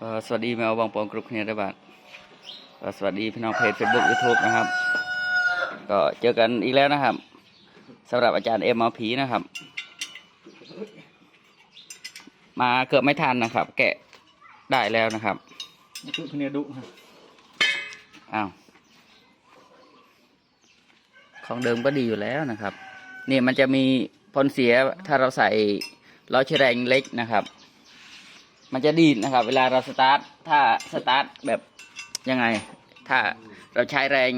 เอ่อสวัสดีแมวบองปองกรุ๊ปเนียได้บัตสวัสดีพี่น้องเพจ Facebook YouTube นะครับ ก็เจอกันอีกแล้วนะครับสำหรับอาจารย์เอ็มเอาผีนะครับ มาเกือบไม่ทันนะครับ แกะได้แล้วนะครับนี่คือพเนดุฮะอ้าวของเดิมก็ดีอยู่แล้วนะครับ นี่มันจะมีผลเสียถ้าเราใส่ล้อเชแรงเล็กนะครับ มันจะดีดนะครับ เวลาเราสตาร์ทถ้าสตาร์ทแบบยังไง ถ้าเราใช้แรง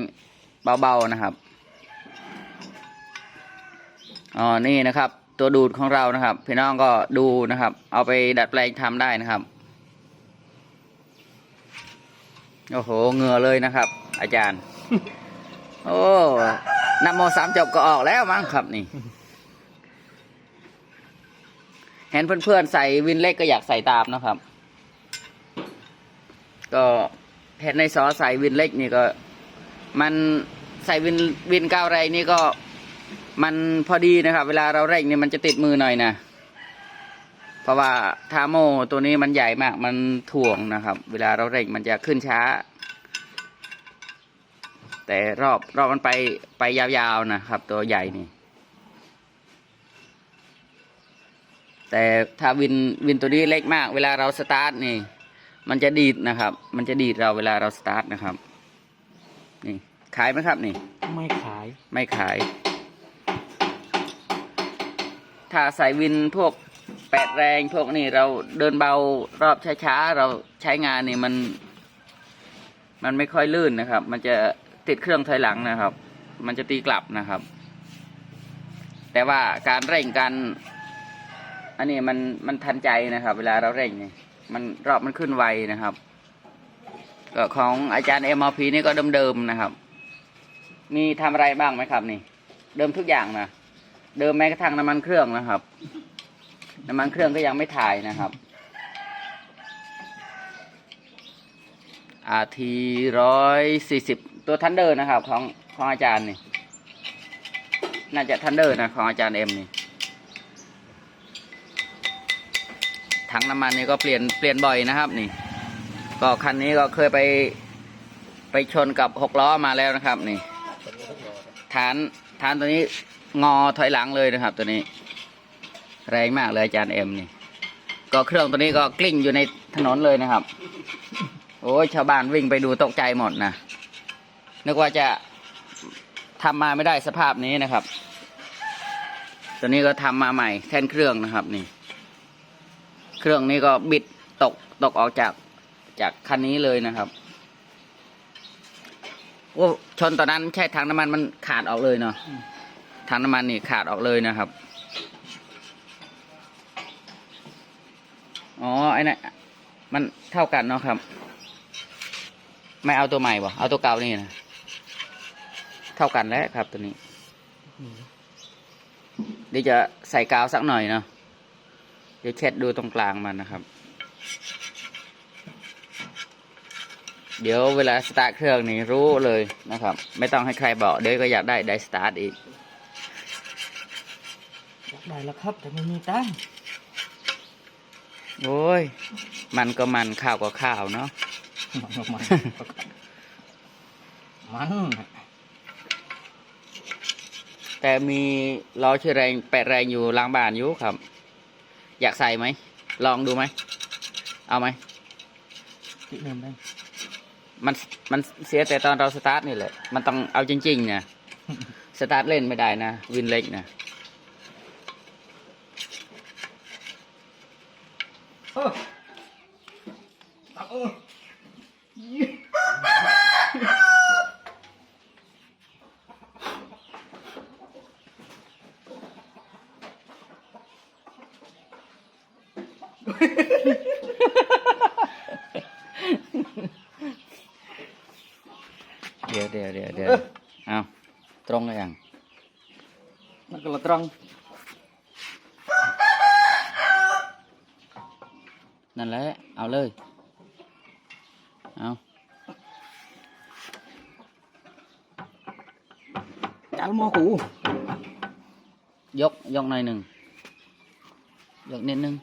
เบาๆนะครับอ๋อนี่นะครับ ตัวดูดของเรานะครับ พี่น้องก็ดูนะครับ เอาไปดัดแปลงทำได้นะครับโอ้โหเงือเลยนะครับ อาจารย์ โอ้นโมสามจบก็ออกแล้วมั้งครับนี่ เห็นเพื่อนๆใส่วินเล็กก็อยากใส่ตามนะครับ ก็เห็นในซอใส่วินเล็กนี่ก็ มันใส่วินวินก้าวแรงนี่ก็มันพอดีนะครับ เวลาเราเร่งนี่มันจะติดมือหน่อยนะเพราะว่าทาโมตัวนี้มันใหญ่มาก มันถ่วงนะครับ เวลาเราเร่งมันจะขึ้นช้า แต่รอบรอบมันไปไปยาวๆนะครับ ตัวใหญ่นี่ แต่ถ้าวินวินตัวนี้เล็กมาก เวลาเราสตาร์ทนี่ มันจะดีดนะครับ มันจะดีดเราเวลาเราสตาร์ทนะครับ นี่ขายไหมครับนี่ ไม่ขาย ไม่ขาย ถ้าใส่วินพวกแปดแรงพวกนี้เราเดินเบารอบช้าๆเราใช้งานนี่มัน มันไม่ค่อยลื่นนะครับ มันจะติดเครื่องถอยหลังนะครับ มันจะตีกลับนะครับ แต่ว่าการเร่งการ อันนี้มันมันทันใจนะครับ เวลาเราเร่งนี่มันรอบมันขึ้นไวนะครับก็ของอาจารย์เอ็มพีนี่ก็เดิมๆนะครับ มีทำอะไรบ้างไหมครับ นี่ เดิมทุกอย่างนะเดิมแม้กระทั่งน้ำมันเครื่องนะครับ น้ำมันเครื่องก็ยังไม่ถ่ายนะครับอาทีร้อยสี่สิบตัวทันเดอร์นะครับ ของของอาจารย์นี่ น่าจะทันเดอร์นะของอาจารย์เอ็มนี่ ถังน้ำมันนี่ก็เปลี่ยนเปลี่ยนบ่อยนะครับนี่ ก็คันนี้ก็เคยไปไปชนกับหกล้อมาแล้วนะครับ นี่ฐานฐานตัวนี้งอถอยหลังเลยนะครับ ตัวนี้ แรงมากเลยอาจารย์เอ็มนี่ ก็เครื่องตัวนี้ก็กลิ้งอยู่ในถนนเลยนะครับ โอ้ยชาวบ้านวิ่งไปดูตกใจหมดนะนึกว่าจะทำมาไม่ได้สภาพนี้นะครับ ตัวนี้ก็ทำมาใหม่แท่นเครื่องนะครับนี่ เครื่องนี้ก็บิดตกตกออกจากจากคันนี้เลยนะครับโอ้ชนตอนนั้นใช่ถังน้ำมันมันขาดออกเลยเนาะถังน้ำมันนี่ขาดออกเลยนะครับอ๋อไอ้นั่นมันเท่ากันเนาะครับ ไม่เอาตัวใหม่บ่เอาตัวเก่านี่นะเท่ากันแล้วครับตัวนี้เดี๋ยวจะใส่กาวสักหน่อยเนาะ เดี๋ยวเช็ดดูตรงกลางมันนะครับ เดี๋ยวเวลาสตาร์ทเครื่องนี่รู้เลยนะครับ ไม่ต้องให้ใครบอกเดี๋ยวก็อยากได้ได้สตาร์ทอีกอยากได้แล้วครับ แต่ไม่มีตังค์โอ้ย มันก็มันข้าวก็ข้าวเนาะมันก็มันมันแต่มีล้อเชื่อแรงแปดแรงอยู่หล้างบ้านอยู่ครับ อยากใส่ไหม ลองดูไหม เอาไหมที่เดิมได้มันมันเสียแต่ตอนเราสตาร์ทนี่แหละ มันต้องเอาจริงๆนะสตาร์ทเล่นไม่ได้นะ วินเล็กนะเออตักเออ เดี๋ยวเดี๋ยวเดี๋ยวเดี๋ยวเอาตรงเลยยังมันก็ละตรังนั่นแหละ เอาเลย เอาจัลมอกูยก ยกหน่อยหนึ่งยกนิดนึง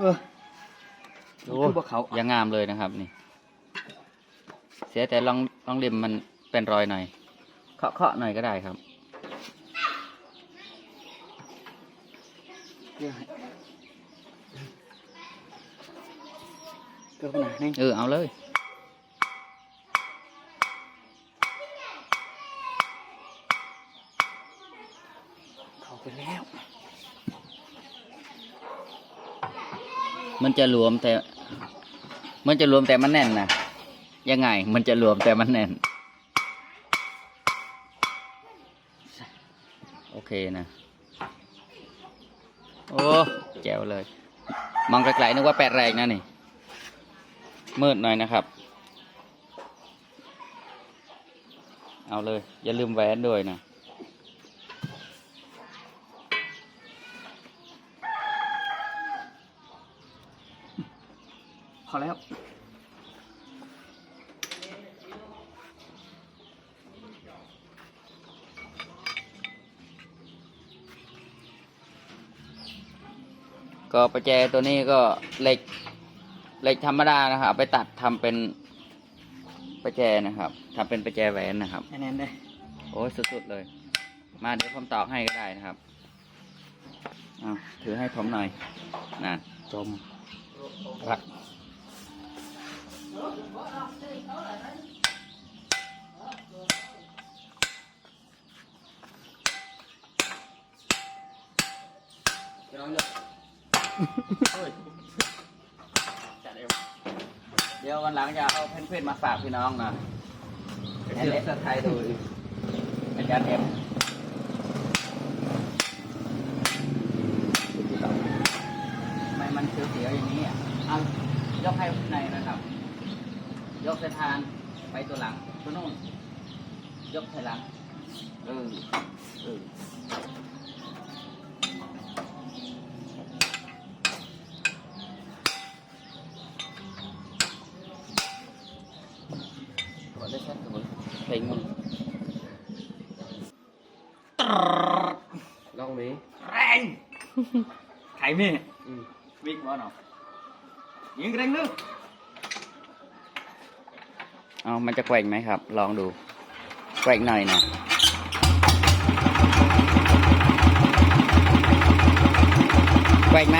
เออโอ้คือบ่เขา ยังงามเลยนะครับนี่ เสียแต่ลองลองริมมันเป็นรอยหน่อย เคาะเคาะหน่อยก็ได้ครับเดี๋ยวให้เกิดปัญหานี่เออเอาเลย เขาไปแล้ว มันจะรวมแต่ มันจะรวมแต่มันแน่นนะยังไง มันจะรวมแต่มันแน่น โอเคนะ โอ้แจ๋วเลย มองไกลๆนึกว่าแปดแรงนะนี่มืดหน่อยนะครับ เอาเลย อย่าลืมแหวนด้วยนะ พอแล้ว ก็ประแจตัวนี้ก็เหล็กเหล็กธรรมดานะครับเอาไปตัดทำเป็นประแจนะครับทำเป็นประแจแหวนนะครับแน่นๆเลยโอ้ยสุดๆเลย มาเดี๋ยวผมตอกให้ก็ได้นะครับเอาถือให้ผมหน่อยนั่นจมรัก เดี๋ยววันหลังจะเอาเพื่อนๆมาฝากพี่น้องนะเดี๋ยวเอสไทยดูดิอาจารย์เอ็มทำไมมันเสียวๆอย่างนี้อะเอายกให้ในนะครับ ยกสะพานไปตัวหลังตัวนู้นยกถอยหลังเออเออตัวได้ชัดกับเพลงมึง ลองนี้แรง ไข่เม่วิ่งวะเนาะยิงแรงนึกเอามันจะแกว่งไหมครับ ลองดู แกว่งหน่อยนะแกว่งไหม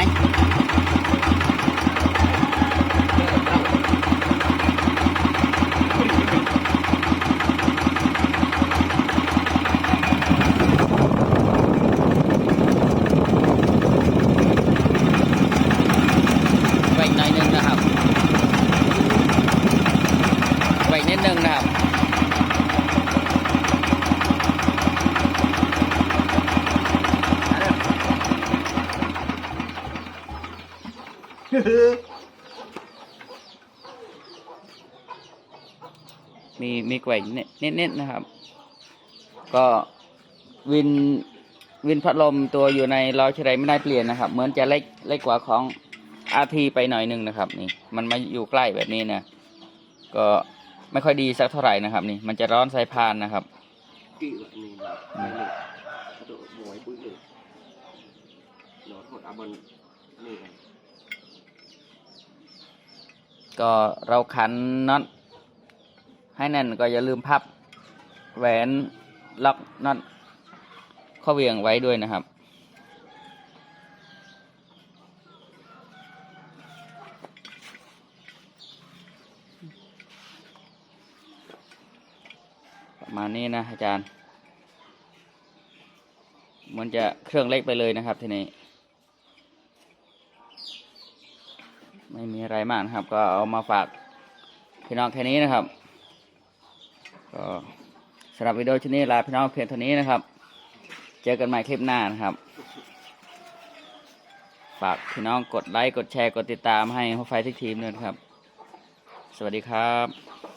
แกว่งหน่อยหนึงนะครับ แกว่งนิดนึงนะ ครับมีมีแกว่งนิดๆนะครับ ก็วินวินพัดลมตัวอยู่ในล้อเฉลยไม่ได้เปลี่ยนนะครับ เหมือนจะเล็กเล็กกว่าของอาทีไปหน่อยหนึงนะครับ นี่ มันมาอยู่ใกล้แบบนี้นะก็ ไม่ค่อยดีสักเท่าไหร่นะครับ นี่มันจะร้อนสายพานนะครับกี่วันนี้ไม่เลยกระโดดบอยปุ้ยเลยนอนหดอาบอนนี่กันก็เราขันน็อตให้แน่นก็อย่าลืมพับแหวนล็อกน็อตข้อเวียงไว้ด้วยนะครับ มาณนี้นะอาจารย์ มันจะเครื่องเล็กไปเลยนะครับทีนี้ ไม่มีอะไรมากนะครับ ก็เอามาฝากพี่น้องแค่นี้นะครับ ก็สำหรับวิดีโอชุดนี้ลาพี่น้องเพียงเท่านี้นะครับ เจอกันใหม่คลิปหน้านะครับ ฝากพี่น้องกดไลค์ กดแชร์ กดติดตามให้หัวไฟที่ทีมด้วยครับ สวัสดีครับ